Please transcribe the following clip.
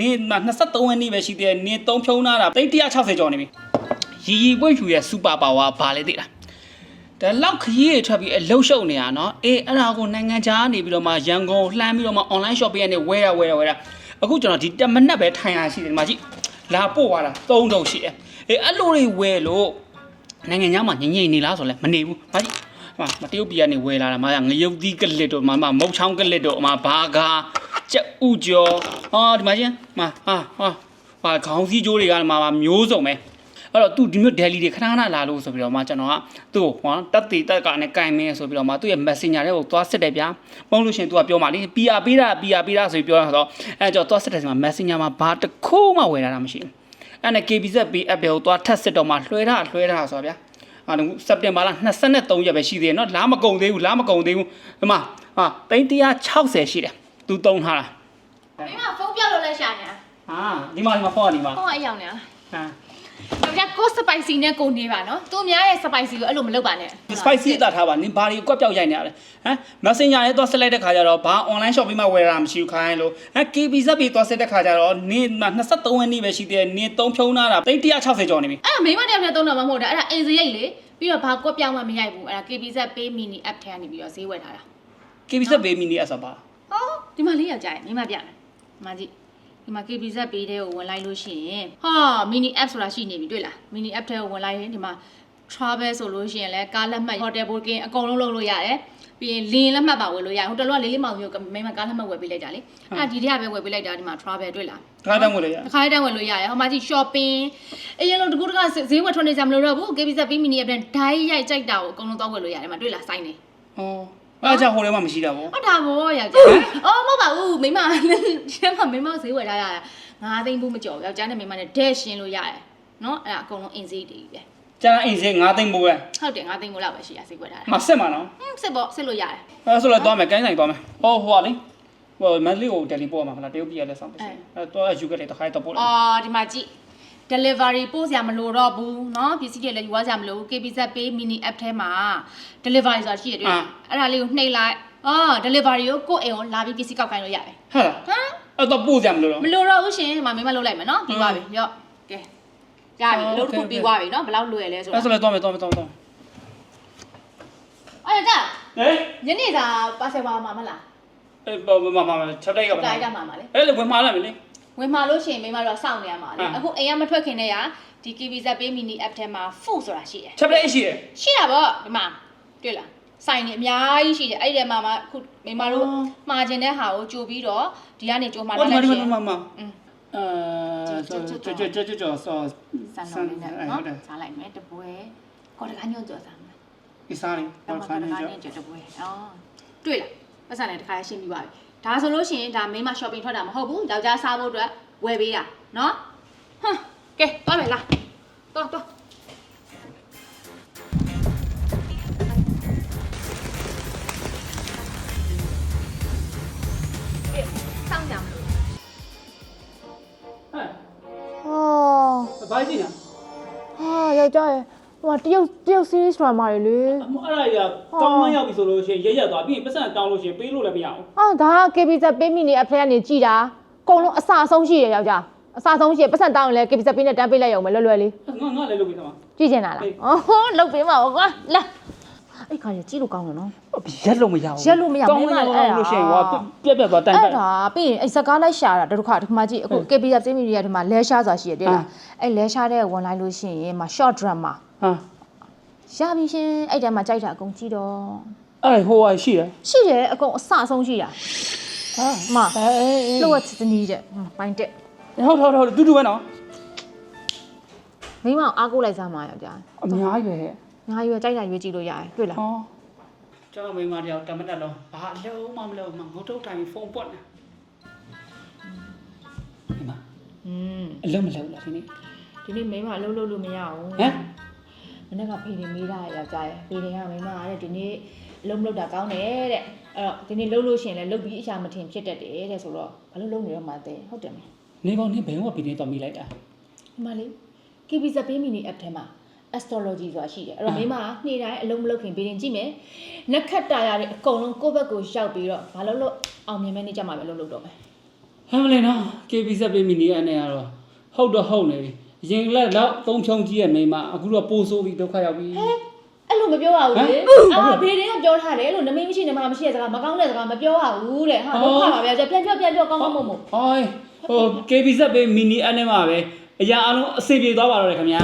နင်း23ဝန်းနေပဲရှိသေးတယ်နင်း3ဖြုံးလာတာတိတ်160ကျော်နေပြီရီရီပွင့်ဖြူရဲ့စူပါပါဝါဘာလဲသိလားဒါလောက်ခရီးတွေထွက်ပြီးအလှုပ်ရှုပ်နေတာနော်အေးအဲ့ဒါကိုနိုင်ငံခြားနေပြီးတော့မှရန်ကုန်လှမ်းပြီးတော့မှ online shopping ကနေဝယ်ရဝယ်ရဝယ်ရအခုကျွန်တော်ဒီတမနက်ပဲထိုင်ရရှိတယ်ဒီမှာကြည့်လာပို့သွားတာ3တုံရှိတယ်အေးအဲ့လိုတွေဝယ်လို့နိုင်ငံခြားမှာငြိမ်ငြိမ်နေလားဆိုလဲမနေဘူး။ဘာကြီး။ဟာမတရုတ်ပြည်ကနေဝယ်လာတာမှာငရုတ်သီးကလစ်တို့မှာမုတ်ချောင်းကလစ်တို့မှာဘာဂါ ကြက်ဥကျော်ဟာဒီမှာချင်းမှာဟာဟာဟာခေါင်းစည်းကြိုးတွေကမှာမျိုးစုံပဲ။အဲ့တော့သူဒီမျိုး daily တွေခဏခဏလာလို့ဆိုပြီးတော့မှကျွန်တော်ကသူ့ကိုဟောတက်တီတက်ကနဲ့ကင်မင်းဆိုပြီးတော့မှသူ့ရဲ့ messenger တွေကိုသွားစစ်တယ်ဗျာ။ပုံလို့ရှိရင်သူကပြောမှလေ PR ပေးတာ PR ပေးတာဆိုပြီးပြောတာဆိုတော့အဲကြောင့်သွားစစ်တယ်ဆိုမှ messenger မှာဘာတစ်ခုမှဝယ်လာတာမရှိဘူး။အဲ့နဲ့ KBZ Pay app တွေကိုသွားထပ်စစ်တော့မှလွှဲတာလွှဲတာဆိုတော့ဗျာ။ အာတော့စက်တင်ဘာလ23ရက်ပဲရှိသေးတယ်เนาะလားမကုန်သေးဘူးလားမကုန်သေးဘူးဒီမှာဟာ360ရှိတယ် သူတုံးထားတာမင်းကဖုန်းပြောက်လို့လဲရှာနေတာဟာဒီမှာဒီမှာဖုန်းကဒီမှာဖုန်းကအရောက်နေတာဟာတော့ကြကိုစပိုက်စီနဲ့ကိုနေပါနော်သူများရဲ့စပိုက်စီကိုအဲ့လိုမလုပ်ပါနဲ့ spicy အတာထားပါနင်ဘာတွေကွက်ပြောက်ရိုက်နေရလဲဟမ် messenger ရဲ့သွားဆက်လိုက်တဲ့ခါကျတော့ဘာ online shopping မှာဝယ်တာမရှိဘူးခိုင်းလို့ဟမ် KB ဇက်ပြီးသွားဆက်တဲ့ခါကျတော့နင်23ရက်နေ့ပဲရှိသေးတယ်နင်3ဖြုံးလာတာ360ကျော်နေပြီအဲ့ဒါမိမတယောက်နဲ့သုံးတော့မှမဟုတ်တာအဲ့ဒါအင်စရိတ်လေပြီးတော့ဘာကွက်ပြောင်းမှမရိုက်ဘူးအဲ့ဒါ KBZ Pay Mini App ထဲကနေပြီးတော့ဈေးဝယ်ထားတာ KB ဇက်ပေး mini အဆောပါဟော ဒီမှာလေးယောက်ကြာရင်မိမပြမယ်ဒီမှာကြည့်ဒီမှာ KBZ Pay တဲ့ကိုဝင်လိုက်လို့ရှိရင်ဟာ Mini App ဆိုတာရှိနေပြီတွေ့လား Mini App ထဲကိုဝင်လိုက်ရင်ဒီမှာ travel ဆိုလို့ရှိရင်လည်းကားလက်မှတ် hotel booking အကုန်လုံးလုပ်လို့ရတယ်ပြီးရင်လင်းလက်မှတ်ပါဝယ်လို့ရတယ်ဟိုတလောကလေးလေးမောင်မျိုးမိမကားလက်မှတ်ဝယ်ပေးလိုက်တာလေအဲ့ဒါဒီတည်းကပဲဝယ်ပေးလိုက်တာဒီမှာ travel တွေ့လားခါတန်းဝင်လေရတစ်ခါတည်းဝယ်လို့ရတယ်ဟိုမှာကြည့် shopping အရင်လိုတကူတကဈေးဝယ်ထွက်နေကြမလို့တော့ဘူး KBZ Pay Mini App နဲ့ဒိုင်းရိုက်ကြိုက်တာကိုအကုန်လုံးသွားဝယ်လို့ရတယ်မှာတွေ့လားစိုင်းနေဟော အားကြောင့်ဟိုထဲမှာမရှိတာဗောဟုတ်တာဗောယောက်ျားအော်မဟုတ်ပါဘူးမိမရှင်းမမိမဈေးဝယ်ထားရတာ9သိန်းဘူးမကျော်ဘူးယောက်ျားနဲ့မိမနဲ့ dash ရှင်းလို့ရတယ်နော်အဲ့ဒါအကုန်လုံးအင်ဈေးတည်ပဲကျန်အိမ်စင်း9သိန်းပိုးပဲဟုတ်တယ်9သိန်းကိုလောက်ပဲရှိရဈေးဝယ်ထားတာမဆက်မှာနော်ဟင်းစစ်ပေါ့စစ်လို့ရတယ်အဲဆိုတော့သွားမယ်ကိုင်းဆိုင်သွားမယ်ဟောဟိုပါလေဟိုမန်လေးကိုတယ်လီပို့မှာမလားတရုတ်ပြည်ကလည်းဆောင်ပစ်စီအဲတော့ယူခဲ့တယ်တခါတော့ပို့လိုက်အော်ဒီမှာကြည့် delivery ပို့စရာမလိုတော့ဘူးเนาะပစ္စည်းတွေလည်းယူရစရာမလိုဘူး KBZ Pay mini app ထဲမှာ delivery ဆိုတာရှိရတယ်အဲ့ဒါလေးကိုနှိပ်လိုက်အော် delivery ကိုကိုယ့်အိမ်ကိုလာပြီးပစ္စည်းကောက်ခိုင်းလို့ရတယ် ဟာ ဟမ် အဲ့တော့ပို့ကြမလို့တော့ မလိုတော့ဘူးရှင်မမင်းမလုပ်လိုက်မယ်နော်ပြီးသွားပြီရော့ကဲရပြီအလုပ်တစ်ခုပြီးသွားပြီနော်ဘယ်လောက်လွယ်လဲဆို အဲ့ တော့ ဆိုလည်းသွားမယ်သွားမယ်သွားမယ်သွားမယ် အဲ့ဒါ ဟဲ့ ညနေစာပါဆယ်ပါမှာမလား အဲ့ဘာဘာဘာချက်တိုက်ရပါ တိုင်းတ လား မှာမှာလေ အဲ့လေဝင်มาလိုက်မယ်လေ ဝင်မှာလို့ရှိရင်မိမတို့စောင့်နေရမှာလေဟမ်အခုအိမ်ကမထွက်ခင်တည်းကဒီ KBZ Pay mini app ထဲမှာ food ဆိုတာရှိတယ်ချက်တိုက်ရှိတယ်ရှိတာပေါ့ဒီမှာတွေ့လားဆိုင်နေအများကြီးရှိတယ်အဲ့ဒီထဲမှာမှအခုမိမတို့မှာကျင်တဲ့ဟာကိုကြိုပြီးတော့ဒီကနေကြိုမှာဟောတော့ဒီလိုက်မှာဒီရှင်မှာမှာอืมအဲကြောကြောကြောကြောကြောဆောစံတော်လေးနဲ့ဟုတ်နော်တယ်စားလိုက်မယ်တပွဲခေါ်တကားညွန့်ကြော်စားမယ်ဒီစားလေးတော့တော့ခါခိုင်းနေနေကြကြောတပွဲအော်တွေ့လားပတ်စံလည်းတစ်ခါရှင်းပြီးပါပြီ ဒါဆိုလို့ရှိရင်ဒါမိန်းမ shopping ထွက်တာမဟုတ်ဘူးယောက်ျားစားဖို့အတွက်ဝယ်ပေးတာနော်ဟမ်ကဲသွားမယ်လားသွားသွားစောင့်ကြမလို့ဟဲ့ဟောဘာကြည့်နေဟာယောက်ျားရဲ့ ဟိုတရုတ်တရုတ် series drama တွေလေအမအဲ့ဒါကြီးကောင်းမရောက်ပြီဆိုလို့ရှိရင်ရက်ရက်သွားပြီးရင်ပတ်စံတောင်းလို့ရှိရင်ပေးလို့လည်းမရအောင်ဟာဒါက KBZ pay me နေ app ထဲကနေကြည်တာအကုန်လုံးအစအဆုံးရှိရယောက်ျားအစအဆုံးရှိရပတ်စံတောင်းရင်လည်း KBZ pay နဲ့တန်းပေးလိုက်ရုံပဲလွယ်လွယ်လေးငါငါလည်းလုပ်ပြီးသားမှာကြည့်ချင်တာလားအေးအော်လုတ်ပေးမှာပေါ့ကွာလာ အဲ့ခါကျကြည့်လို့ကောင်းတယ်နော် ရက်လို့မရဘူးရက်လို့မရဘူးကောင်းမရမင်းမအဲ့ဒါ လို့ရှိရင်ဟောပြက်ပြက်သွားတိုင်အဲ့တိုင် ဒါပြီးရင်အဲ့စကားလိုက်ရှာတာတစ်ခါဒီမှာကြည့်အခု KBZ pay me ရဲ့ဒီမှာလဲရှားဆိုတာရှိရတယ်လားအဲ့လဲရှားတဲ့ဝင်လိုက်လို့ရှိရင်မှာ short drama ဟာရပြီရှင်အဲ့တည်းမှာကြိုက်တာအကုန်ကြည့်တော့အဲ့ဟိုဟာရှိတယ်ရှိတယ်အကုန်အစအဆုံးရှိတာဟာအမအဲလှုပ်ရသနီးတဲ့ဟွန်းပိုင်းတက်ဟုတ်ဟုတ်ဟုတ်တူတူပဲနော်မိမအောင်အားကိုးလိုက်စားမှာယောက်ျားအများကြီးပဲဟဲ့ ငါရွယ်ကြိုက်တာရွေးကြည့်လို့ရတယ်တွေ့လားဟောကျွန်တော်မိန်းမတယောက်တမတက်လုံးဘာလုံးမမလုံးမငုတ်တုတ်တိုင်းဖုန်းပွက်နေဒီမှာอืมအလုံးမလုံးလားဒီနေ့ဒီနေ့မိမအလုပ်လုပ်လို့မရဘူးဟမ်မနေ့ကဖေနေမေးတာယောက်ျားရဲ့ဖေနေကမိမကတဲ့ဒီနေ့အလုပ်မလုပ်တာကောင်းတယ်တဲ့အဲ့တော့ဒီနေ့လုပ်လို့ရှရင်လဲလုပ်ပြီးအရှာမထင်ဖြစ်တတ်တယ်တဲ့ဆိုတော့ဘာလို့လုပ်နေတော့မှတဲ့ဟုတ်တယ်မလားနေပေါင်းနေဘယ်ဟောပြီးနေတော့မိလိုက်တာဒီမှာလေ KBZ Pay Mini app ထဲမှာ astrology ဆိုတာရှိတယ်အဲ့တော့မိမကနေ့တိုင်းအလုံးမလုပ်ခင်ဘေးရင်ကြည့်မယ်နက်ခတ်တာရတဲ့အကုန်လုံးကိုယ့်ဘက်ကိုရောက်ပြီးတော့ဘာလို့လို့အောင်မြင်မဲ့နေကြမှာပဲလုပ်လို့တော့မယ်ဟမ်မလေးနော် KBZ ပေးမီနီအနေရတော့ဟုတ်တော့ဟုတ်နေပြီအရင်ကလည်းတော့သုံးဖြုံကြီးရဲ့မိန်းမအခုတော့ပိုးဆိုးပြီးဒုက္ခရောက်ပြီအဲ့လိုမပြောရဘူးလေဟမ်အာဘေးတွေကပြောထားတယ်အဲ့လိုနမိတ်မရှိနမမရှိတဲ့စကားမကောင်းတဲ့စကားမပြောရဘူးတဲ့ဟာဟောဒုက္ခပါဗျာပြန်ပြောပြန်ပြောကောင်းကောင်းမွန်မွန်ဟိုဟို KBZ ပေးမီနီအနေမှာပဲအရာအလုံးအစီပြေသွားပါတော့တယ်ခင်ဗျာ